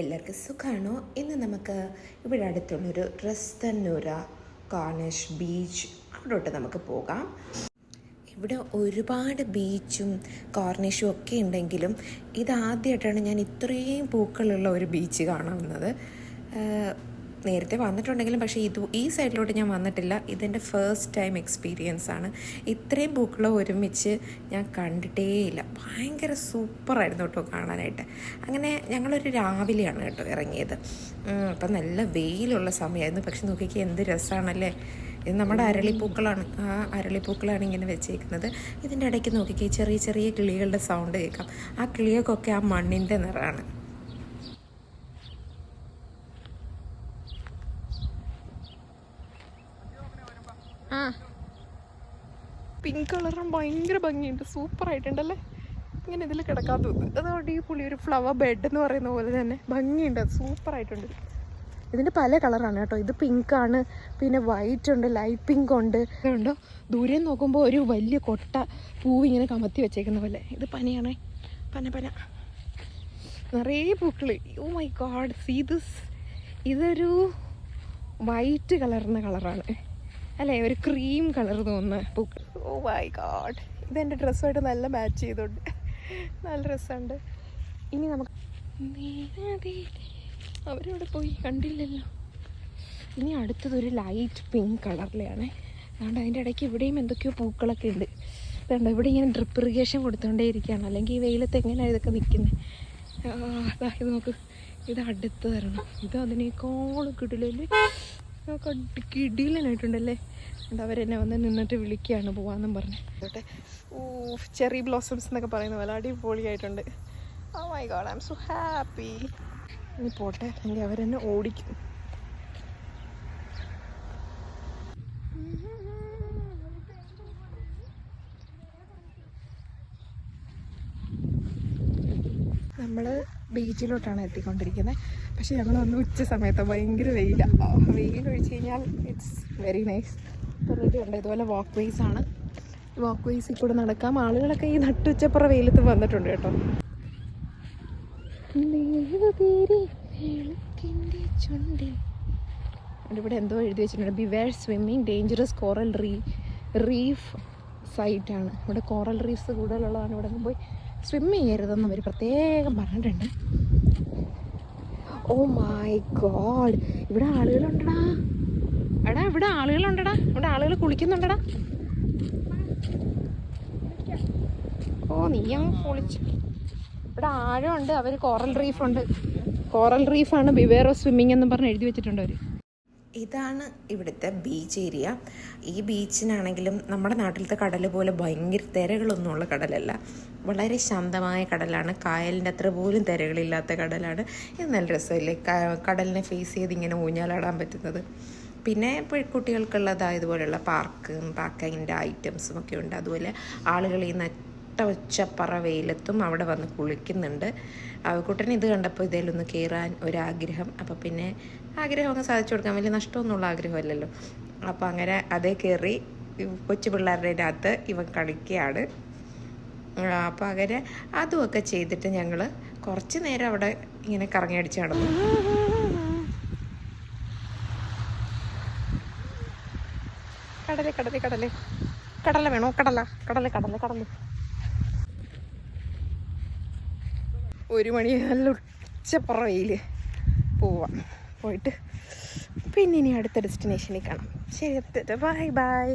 എല്ലാവർക്കും സുഖമാണോ ഇന്ന് നമുക്ക് ഇവിടെ അടുത്തുള്ളൊരു റസ്തന്നൂര കാർണിഷ് ബീച്ച് അവിടോട്ട് നമുക്ക് പോകാം. ഇവിടെ ഒരുപാട് ബീച്ചും കോർണിഷും ഒക്കെ ഉണ്ടെങ്കിലും ഇതാദ്യമായിട്ടാണ് ഞാൻ ഇത്രയും പൂക്കളുള്ള ഒരു ബീച്ച് കാണുന്നത് നേരത്തെ വന്നിട്ടുണ്ടെങ്കിലും പക്ഷേ ഇത് ഈ സൈഡിലോട്ട് ഞാൻ വന്നിട്ടില്ല. ഇതെന്റെ ഫസ്റ്റ് ടൈം എക്സ്പീരിയൻസ് ആണ്. ഇത്രയും പൂക്കൾ ഒരുമിച്ച് ഞാൻ കണ്ടിട്ടേയില്ല. ഭയങ്കര സൂപ്പറായിരുന്നു കേട്ടോ കാണാനായിട്ട്. അങ്ങനെ ഞങ്ങളൊരു രാവിലെയാണ് കേട്ടോ ഇറങ്ങിയത്. അപ്പം നല്ല വെയിലുള്ള സമയമായിരുന്നു. പക്ഷെ നോക്കിക്ക് എന്ത് രസമാണല്ലേ ഇത് നമ്മുടെ അരളിപ്പൂക്കളാണ്. ആ അരളിപ്പൂക്കളാണ് ഇങ്ങനെ വെച്ചേക്കുന്നത്. ഇതിന്റെ ഇടയ്ക്ക് നോക്കിക്കേ ചെറിയ ചെറിയ കിളികളുടെ സൗണ്ട് കേൾക്കാം. ആ കിളികൾക്കൊക്കെ ആ മണ്ണിന്റെ നിറമാണ്. ആ. പിങ്ക് കളറും ഭയങ്കര ഭംഗിയുണ്ട്. സൂപ്പർ ആയിട്ടുണ്ടല്ലേ? ഇങ്ങനെ ഇതിൽ കിടക്കാൻ തോന്നുന്നു അത് അടിപൊളി ഒരു ഫ്ലവർ ബെഡ് എന്ന് പറയുന്ന പോലെ തന്നെ ഭംഗിയുണ്ട്. സൂപ്പർ ആയിട്ടുണ്ട്. ഇതിന്റെ പല കളറാണ് കേട്ടോ. ഇത് പിങ്ക് ആണ്. പിന്നെ വൈറ്റ് ഉണ്ട് ലൈറ്റ് പിങ്ക് ഉണ്ട്. ഉണ്ടോ ദൂരെ നോക്കുമ്പോൾ ഒരു വലിയ കൊട്ട പൂവ് ഇങ്ങനെ കമത്തി വെച്ചേക്കുന്ന പോലെ. ഇത് പനയാണേ. പന പന. നിറയെ പൂക്കൾ oh my god see this ഇതൊരു വൈറ്റ് കളർന്ന കളറാണ് അല്ലേ ഒരു ക്രീം കളർ തോന്നുന്ന. പൂക്കൾ ഓ മൈ ഗാഡ് ഇതെന്റെ ഡ്രസ്സുമായിട്ട് നല്ല മാച്ച് ചെയ്തുണ്ട് നല്ല ഡ്രസ്സുണ്ട് ഇനി നമുക്ക് അവരവിടെ പോയി കണ്ടില്ലല്ലോ. ഇനി അടുത്തതൊരു ലൈറ്റ് പിങ്ക് കളറിലാണ് അതുകൊണ്ട് അതിന്റെ ഇടയ്ക്ക് ഇവിടെയും എന്തൊക്കെയോ പൂക്കളൊക്കെ ഉണ്ട്. അതുകൊണ്ട് ഇവിടെ ഇങ്ങനെ ഡ്രിപ്പ് ഇറിഗേഷൻ കൊടുത്തുകൊണ്ടേ ഇരിക്കുകയാണ്. അല്ലെങ്കിൽ ഈ വെയിലത്ത് എങ്ങനെയാണ് ഇതൊക്കെ നിൽക്കുന്നത് ഇത് നോക്ക്. ഇത് അടുത്ത് തരണം ഇത് അതിനേക്കാൾ കിടിലല്ലേ കിടിലനായിട്ടുണ്ടല്ലേ? അവർ അവരെന്നെ വന്ന് നിന്നിട്ട് വിളിക്കുകയാണ് പോവാന്നും പറഞ്ഞു. ഓട്ടെ ഓ ചെറി ബ്ലോസംസ് എന്നൊക്കെ പറയുന്ന പോലെ അടിപൊളിയായിട്ടുണ്ട്. ഓ my god I am so happy ഇനി പോട്ടെ. അല്ലെങ്കിൽ അവരെന്നെ ഓടിക്കും. നമ്മൾ ബീച്ചിലോട്ടാണ് എത്തിക്കൊണ്ടിരിക്കുന്നത് പക്ഷേ ഞങ്ങൾ വന്ന് ഉച്ച സമയത്ത് ഭയങ്കര വെയിലാണ് വെയിൽ ഒഴിച്ച് കഴിഞ്ഞാൽ ഇറ്റ്സ് വെരി നൈസ് ഉണ്ട്. ഇതുപോലെ വാക്ക് വേസ് ആണ്. വാക്ക് വേസിൽ കൂടെ നടക്കാം. ആളുകളൊക്കെ ഈ നട്ടുച്ചപ്പുറ വെയിലത്ത് വന്നിട്ടുണ്ട് കേട്ടോ. ഇവിടെ എന്തോ എഴുതി വെച്ചിട്ടുണ്ട്. Beware swimming dangerous coral re reef സൈറ്റാണ് ഇവിടെ കോറൽ റീഫ്സ് കൂടുതലുള്ളതാണ്. ഇവിടെ പോയി സ്വിം ചെയ്യരുതെന്ന് അവർ പ്രത്യേകം പറഞ്ഞിട്ടുണ്ട്. ഓ മൈ ഗോഡ് ഇവിടെ ആളുകളുണ്ടടാ. എടാ ഇവിടെ ആളുകളുണ്ടടാ. ഇവിടെ ആളുകൾ കുളിക്കുന്നുണ്ടടാ. ഓ നീയാ കുളിച്ചു. ഇവിടെ ആഴമുണ്ട്. അവർ കോറൽ റീഫുണ്ട്. കോറൽ റീഫാണ് ഓഫ് സ്വിമ്മിങ് എന്ന് പറഞ്ഞ് എഴുതി വെച്ചിട്ടുണ്ട് അവർ ഇതാണ് ഇവിടുത്തെ ബീച്ച് ഏരിയ ഈ ബീച്ചിനാണെങ്കിലും നമ്മുടെ നാട്ടിലത്തെ കടൽ പോലെ ഭയങ്കര തിരകളൊന്നുമുള്ള കടലല്ല. വളരെ ശാന്തമായ കടലാണ്. കായലിന്റെ അത്ര പോലും തിരകളില്ലാത്ത കടലാണ്. ഇത് നല്ല രസമില്ലേ? കടലിനെ ഫേസ് ചെയ്ത് ഇങ്ങനെ ഊഞ്ഞാലാടാൻ പറ്റുന്നത്. പിന്നെ കുട്ടികൾക്കുള്ളതായതുപോലെയുള്ള പാർക്കും പാർക്കിന്റെ ഐറ്റംസും ഒക്കെ ഉണ്ട്. അതുപോലെ ആളുകൾ ഈ നട്ട ഉച്ചപ്പറ വെയിലത്തും അവിടെ വന്ന് കുളിക്കുന്നുണ്ട്. അവക്കുട്ടൻ ഇത് കണ്ടപ്പോൾ ഇതേലൊന്ന് കയറാൻ ഒരാഗ്രഹം. അപ്പോൾ പിന്നെ ആഗ്രഹം അങ്ങ് സാധിച്ചു കൊടുക്കാൻ വലിയ നഷ്ടമൊന്നുമുള്ള ആഗ്രഹമല്ലല്ലോ. അപ്പോൾ അങ്ങനെ അതേ കയറി കൊച്ചു പിള്ളേരുടെ അകത്ത് ഇവൻ കളിക്കുകയാണ്. അപ്പോൾ അങ്ങനെ അതുമൊക്കെ ചെയ്തിട്ട് ഞങ്ങൾ കുറച്ച് നേരം അവിടെ ഇങ്ങനെ കറങ്ങി അടിച്ച് നടന്നു. കടൽ കടൽ കടൽ. കടല വേണോ? കടല കടൽ കടൽ കടൽ. ഒരു മണി നല്ല ഉച്ചപ്പുറ വെയിൽ പോവാം. പോയിട്ട് പിന്നെ ഇനി അടുത്ത ഡെസ്റ്റിനേഷനിൽ കാണാം. ശരി ബൈ ബൈ